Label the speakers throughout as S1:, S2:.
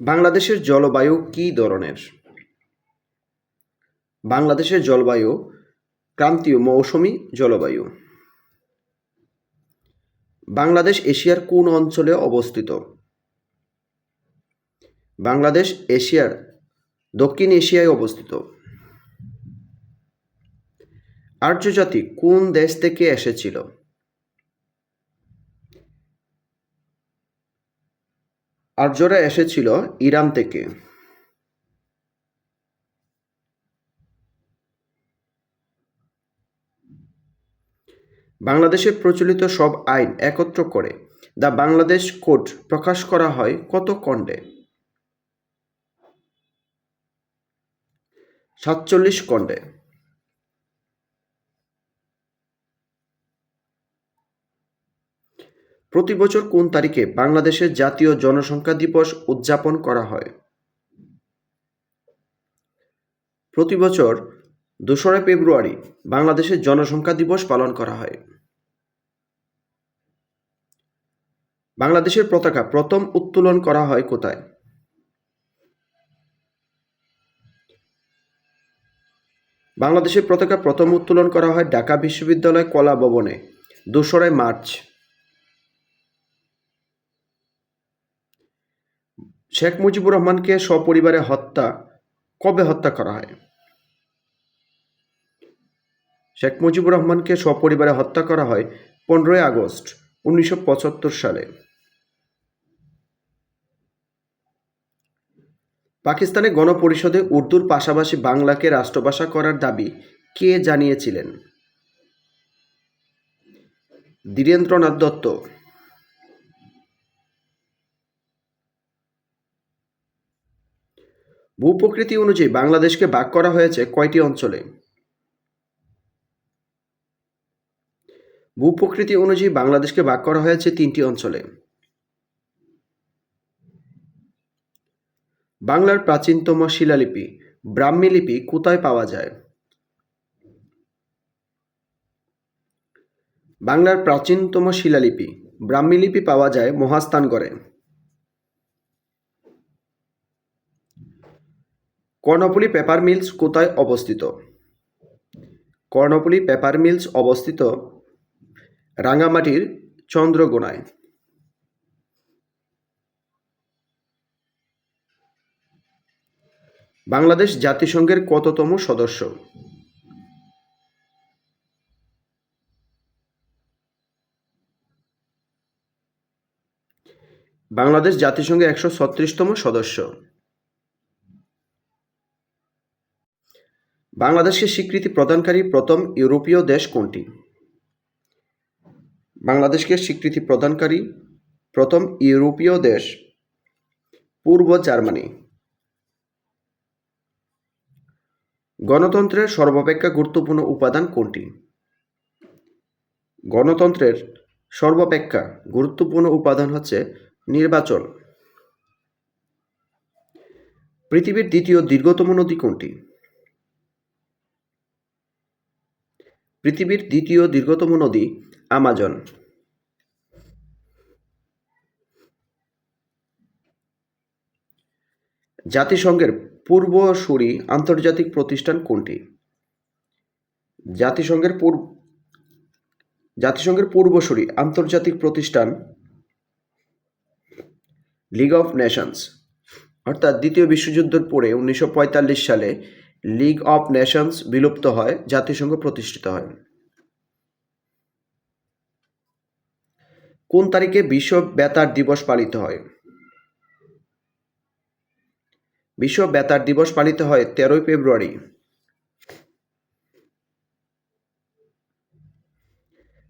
S1: বাংলাদেশের জলবায়ু কী ধরনের? বাংলাদেশের জলবায়ু, ক্রান্তীয় মৌসুমী জলবায়ু। বাংলাদেশ এশিয়ার কোন অঞ্চলে অবস্থিত? বাংলাদেশ এশিয়ার দক্ষিণ এশিয়ায় অবস্থিত। আর্যজাতি কোন দেশ থেকে এসেছিল? আর্যরা এসেছিল ইরান থেকে। বাংলাদেশে প্রচলিত সব আইন একত্র করে দ্য বাংলাদেশ কোড প্রকাশ করা হয় কত খণ্ডে? সাতচল্লিশ খণ্ডে। প্রতি বছর কোন তারিখে বাংলাদেশের জাতীয় জনসংখ্যা দিবস উদযাপন করা হয়? প্রতি বছর দোসরা ফেব্রুয়ারি বাংলাদেশের জনসংখ্যা দিবস পালন করা হয়। বাংলাদেশের পতাকা প্রথম উত্তোলন করা হয় কোথায়? বাংলাদেশের পতাকা প্রথম উত্তোলন করা হয় ঢাকা বিশ্ববিদ্যালয় কলা ভবনে দোসরাই মার্চ। শেখ মুজিবুর রহমানকে সপরিবারে হত্যা, কবে হত্যা করা হয়? শেখ মুজিবুর রহমানকে সপরিবারে হত্যা করা হয় পনেরোই আগস্ট উনিশশো পঁচাত্তর সালে। পাকিস্তানে গণপরিষদে উর্দুর পাশাপাশি বাংলাকে রাষ্ট্রভাষা করার দাবি কে জানিয়েছিলেন? ধীরেন্দ্রনাথ দত্ত। ভূপ্রকৃতি অনুযায়ী বাংলাদেশকে ভাগ করা হয়েছে কয়টি অঞ্চলে? ভূপ্রকৃতি অনুযায়ী বাংলাদেশকে ভাগ করা হয়েছে তিনটি অঞ্চলে। বাংলার প্রাচীনতম শিলালিপি, ব্রাহ্মী লিপি কোথায় পাওয়া যায়? বাংলার প্রাচীনতম শিলালিপি, ব্রাহ্মী লিপি পাওয়া যায় মহাস্থানগড়ে। কর্ণফুলী পেপার মিলস কোথায় অবস্থিত? কর্ণফুলী পেপার মিলস অবস্থিত রাঙামাটির চন্দ্রগোনায়। বাংলাদেশ জাতিসংঘের কততম সদস্য? বাংলাদেশ জাতিসংঘের একশো ছত্রিশতম সদস্য। বাংলাদেশকে স্বীকৃতি প্রদানকারী প্রথম ইউরোপীয় দেশ কোনটি? বাংলাদেশকে স্বীকৃতি প্রদানকারী প্রথম ইউরোপীয় দেশ পূর্ব জার্মানি। গণতন্ত্রের সর্বাপেক্ষা গুরুত্বপূর্ণ উপাদান কোনটি? গণতন্ত্রের সর্বাপেক্ষা গুরুত্বপূর্ণ উপাদান হচ্ছে নির্বাচন। পৃথিবীর দ্বিতীয় দীর্ঘতম নদী কোনটি? পৃথিবীর দ্বিতীয় দীর্ঘতম নদী, আমাজন। জাতিসংঘের পূর্বসূরি আন্তর্জাতিক প্রতিষ্ঠান কোনটি? জাতিসংঘের পূর্ব, জাতিসংঘের পূর্বসূরি আন্তর্জাতিক প্রতিষ্ঠান লিগ অফ নেশনস, অর্থাৎ দ্বিতীয় বিশ্বযুদ্ধের পরে উনিশশো পঁয়তাল্লিশ সালে লিগ অফ নেশনস বিলুপ্ত হয়, জাতিসংঘ প্রতিষ্ঠিত হয়। কোন তারিখে বিশ্ব বেতার দিবস পালিত হয়? বিশ্ব বেতার দিবস পালিত হয় তেরোই ফেব্রুয়ারি।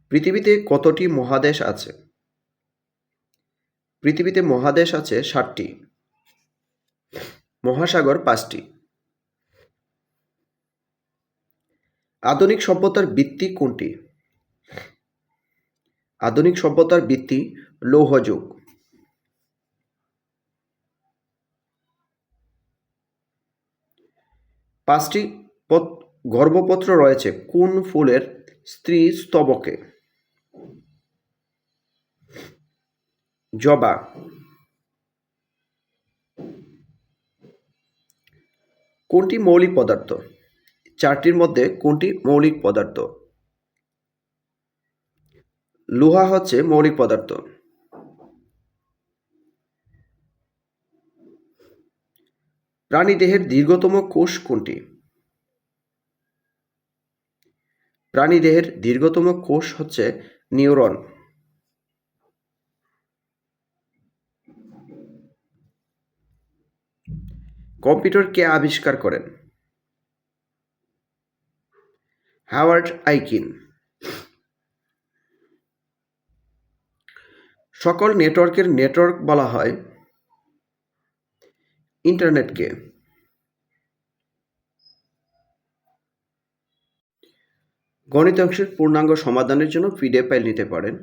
S1: পৃথিবীতে কতটি মহাদেশ আছে? পৃথিবীতে মহাদেশ আছে ষাটটি। মহাসাগর পাঁচটি। আধুনিক সভ্যতার ভিত্তি কোনটি? আধুনিক সভ্যতার ভিত্তি লৌহযুগ পাঁচটি পত- গর্ভপত্র রয়েছে কোন ফুলের স্ত্রী স্তবকে? জবা। কোনটি মৌলিক পদার্থ? চারটির মধ্যে কোনটি মৌলিক পদার্থ? লোহা হচ্ছে মৌলিক পদার্থ। প্রাণী দেহের দীর্ঘতম কোষ কোনটি? প্রাণী দেহের দীর্ঘতম কোষ হচ্ছে নিউরন। কম্পিউটার কে আবিষ্কার করেন? Howard Aiken. সকল নেটওয়ার্কের নেটওয়ার্ক বলা হয় ইন্টারনেটকে। গণিত অংশের পূর্ণাঙ্গ সমাধানের জন্য পিডিএফ ফাইল নিতে পারেন,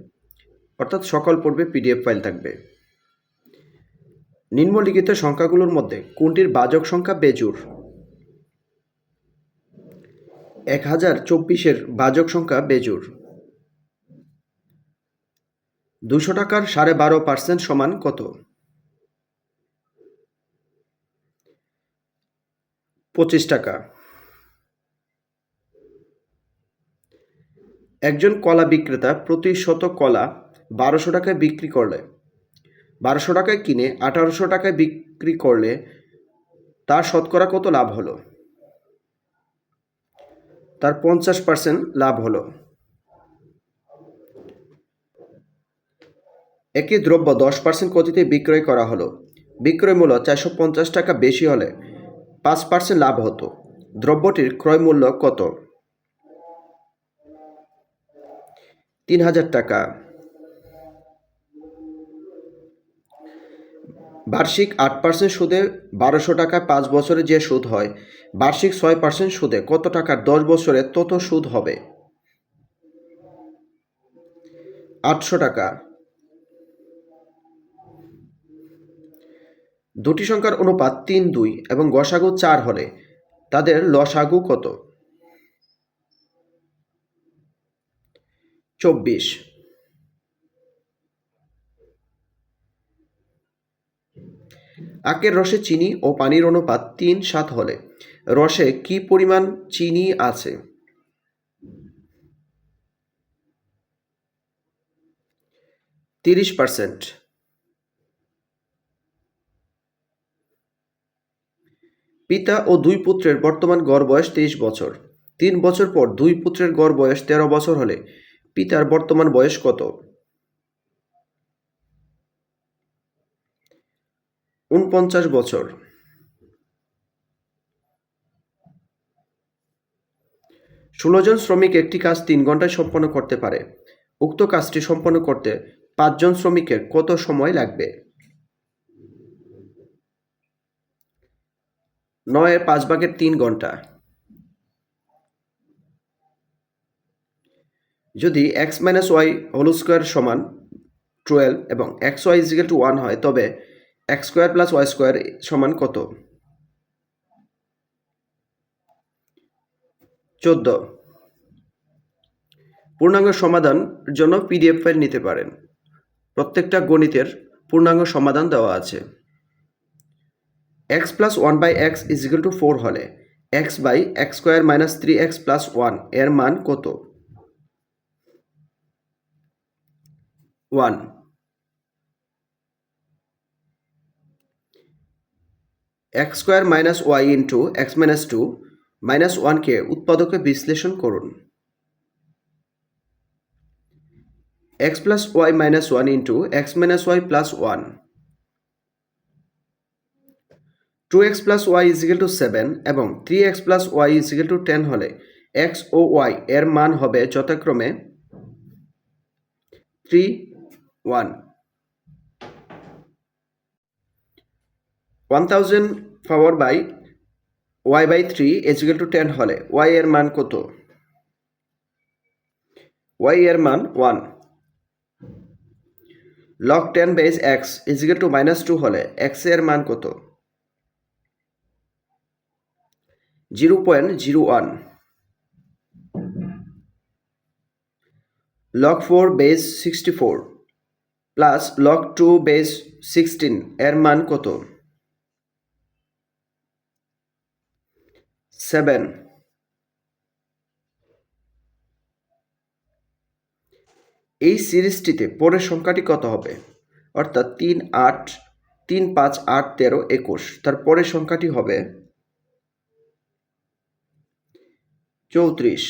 S1: অর্থাৎ সকল পর্বে পিডিএফ ফাইল থাকবে। নিম্নলিখিত সংখ্যাগুলোর মধ্যে কোনটির বাজক সংখ্যা বেজুর এক হাজার চব্বিশের বাজক সংখ্যা বেজুর দুশো টাকার সাড়ে বারো পার্সেন্ট সমান কত? পঁচিশ টাকা। একজন কলা বিক্রেতা প্রতি শত কলা বারোশো টাকায় বিক্রি করলে, বারোশো টাকায় কিনে আঠারোশো টাকায় বিক্রি করলে তার শতকরা কত লাভ হলো? তার পঞ্চাশ পার্সেন্ট লাভ হলো। একই দ্রব্য দশ পার্সেন্ট গতিতে বিক্রয় করা হলো। বিক্রয় মূল্য চারশো পঞ্চাশ টাকা বেশি হলে পাঁচ পার্সেন্ট লাভ হতো। দ্রব্যটির ক্রয় মূল্য কত? তিন হাজার টাকা। বার্ষিক আট পার্সেন্ট সুদে বারোশো টাকায় পাঁচ বছরে যে সুদ হয়, বার্ষিক ছয় পার্সেন্ট সুদে কত টাকার দশ বছরে তত সুদ হবে? আটশো টাকা। দুটি সংখ্যার অনুপাত তিন দুই এবং গসাগু চার হলে তাদের লসাগু কত? চব্বিশ। আখের রসে চিনি ও পানির অনুপাত তিন সাত হলে। রসে কি পরিমাণ চিনি আছে? তিরিশ পার্সেন্ট। পিতা ও দুই পুত্রের বর্তমান গড় বয়স তেইশ বছর। তিন বছর পর দুই পুত্রের গড় বয়স তেরো বছর হলে। পিতার বর্তমান বয়স কত? উনপঞ্চাশ বছর। ষোলো জন শ্রমিক একটি কাজ তিন ঘন্টায় সম্পন্ন করতে পারে। উক্ত কাজটি সম্পন্ন করতে পাঁচজন শ্রমিকের কত সময় লাগবে? নয়ের পাঁচ ভাগের তিন ঘণ্টা যদি x minus y whole square সমান টুয়েলভ এবং x y equal to one হয়, তবে x square plus y square সমান কত? চোদ্দ। পূর্ণাঙ্গ সমাধান জন্য পিডিএফ ফাইল নিতে পারেন। প্রত্যেকটা গণিতের পূর্ণাঙ্গ সমাধান দেওয়া আছে। X plus one by x is equal to four হলে x by x square minus three x plus ওয়ানের মান কত? One. X square minus y into x minus two minus ওয়ানকে উৎপাদকে বিশ্লেষণ করুন। X plus y minus one into x minus y plus one. Two x plus y equal to seven এবং three x plus y equal to ten হলে x ও y এর মান হবে যথাক্রমে three one. One thousand power by y by three equal to ten হলে y এর মান কত? ওয়াই এর মান one log ten base x equal to minus two হলে এক্সের মান কত? Zero point zero one log four base sixty four plus log two base sixteen এর মান কত? সেভেন এই সিরিজটিতে পরের সংখ্যাটি কত হবে? অর্থাৎ তিন আট, তিন পাঁচ আট তেরো একুশ। তার পরের সংখ্যাটি হবে চৌত্রিশ।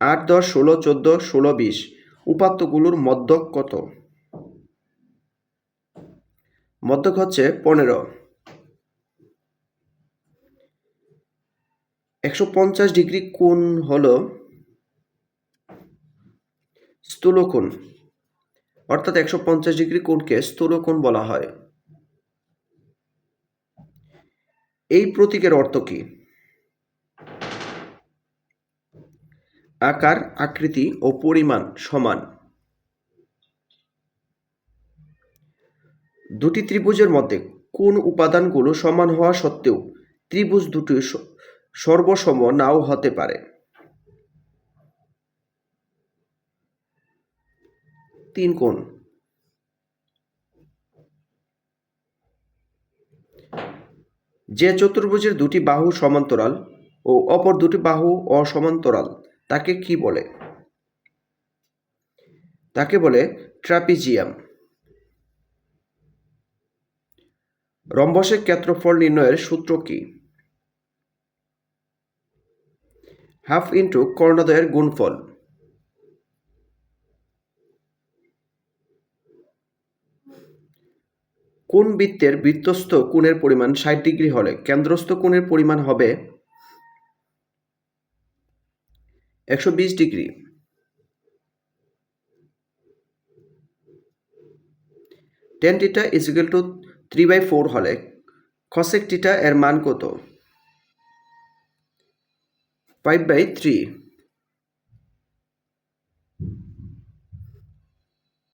S1: আট, দশ, ষোলো, চোদ্দ, ষোলো, বিশ। উপাত্তগুলোর মধ্যক কত? মধ্যক হচ্ছে পনেরো। একশো পঞ্চাশ ডিগ্রি কোণ হল স্থূলকোণ। অর্থাৎ একশো পঞ্চাশ ডিগ্রি কোণকে স্থূলকোণ বলা হয়। এই প্রতীকের অর্থ কি? আকার, আকৃতি ও পরিমাণ সমান। দুটি ত্রিভুজের মধ্যে কোন উপাদানগুলো সমান হওয়া সত্ত্বেও ত্রিভুজ দুটি সর্বসম নাও হতে পারে। তিন কোণ। যে চতুর্ভুজের দুটি বাহু সমান্তরাল ও অপর দুটি বাহু অসমান্তরাল, তাকে কি বলে? তাকে বলে ট্রাপিজিয়াম। রম্বসের ক্ষেত্রফল নির্ণয়ের সূত্র কি? হাফ ইন্টু কর্ণদয়ের গুণফল। কোন বৃত্তের বৃত্তস্থ কোণের পরিমাণ ষাট ডিগ্রি হলে কেন্দ্রস্থ কোণের পরিমাণ হবে একশো বিশ degree. Ten theta equal to three by four হলে কসেক টিটা এর মান কত? Five by three